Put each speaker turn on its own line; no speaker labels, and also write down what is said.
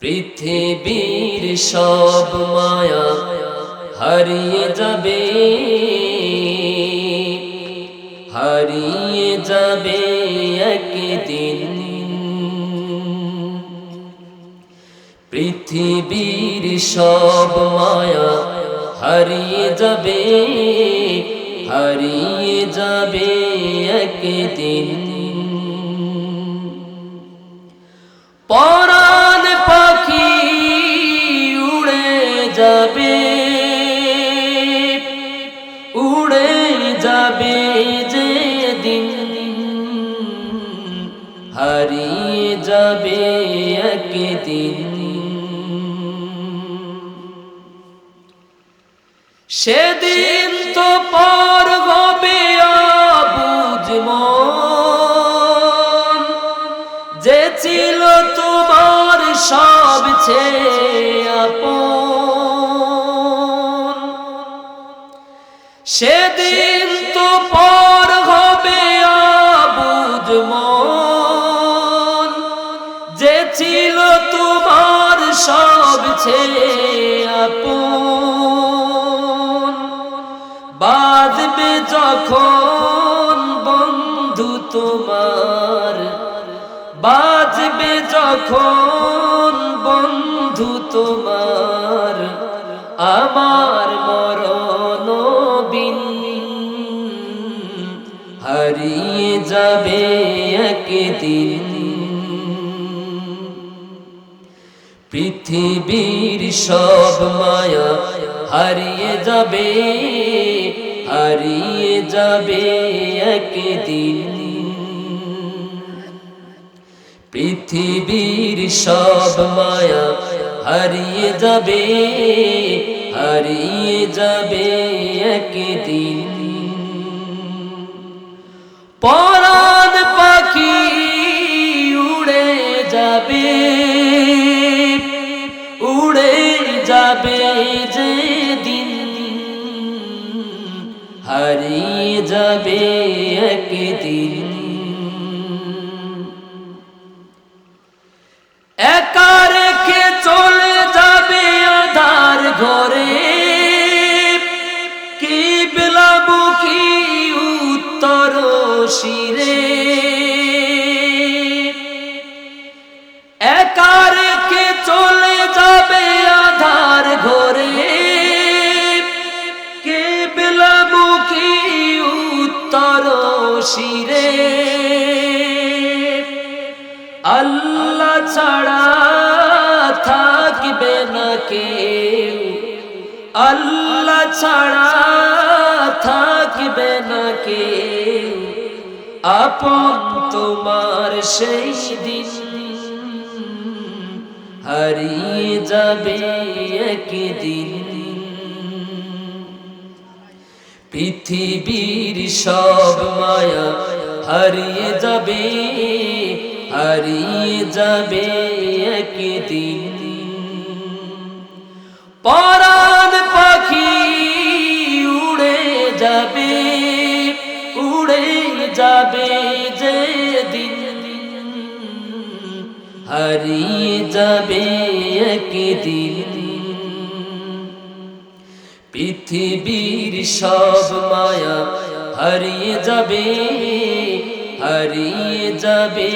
পৃথিবীর সব মায়া হারিয়ে যাবে। হারিয়ে যাবে একদিন। পৃথিবীর সব মায়া হারিয়ে যাবে হারিয়ে যাবে একদিন। পরাণ যে দিন হারিয়ে যাবে একদিন। সেদিন তো পর বুঝমন যে ছিল তোমার সব আপন। সেদিন তো সব আপন। বাজবে যখন বন্ধু তোমার। বাজবে যখন বন্ধু তোমার। আমার মরণ বিন হারিয়ে যাবে একদিন। পৃথিবীর সব মায়া হারিয়ে যাবে হারিয়ে যাবে একদিন। পৃথিবীর সব মায়া হারিয়ে যাবে হারিয়ে যাবে একদিন। পরাণ যাবে যে দিন হারিয়ে যাবে একদিন। একা চলে যাবে ঘরে। কি উত্তর শিরে। আল্লাহ ছাড়া থাকবে না কেউ। আল্লাহ ছাড়া থাকবে না কেউ। আপন তোমার সেই দিন হারিয়ে যাবে একদিন। পৃথিবীর সব মায়া হারিয়ে যাবে হারিয়ে যাবে একদিন। পরাণ পাখি উড়ে যাবে উড়ে যাবে যে দিন হারিয়ে যাবে একদিন। পৃথিবীর সব মায়া হারিয়ে যাবে হারিয়ে যাবে।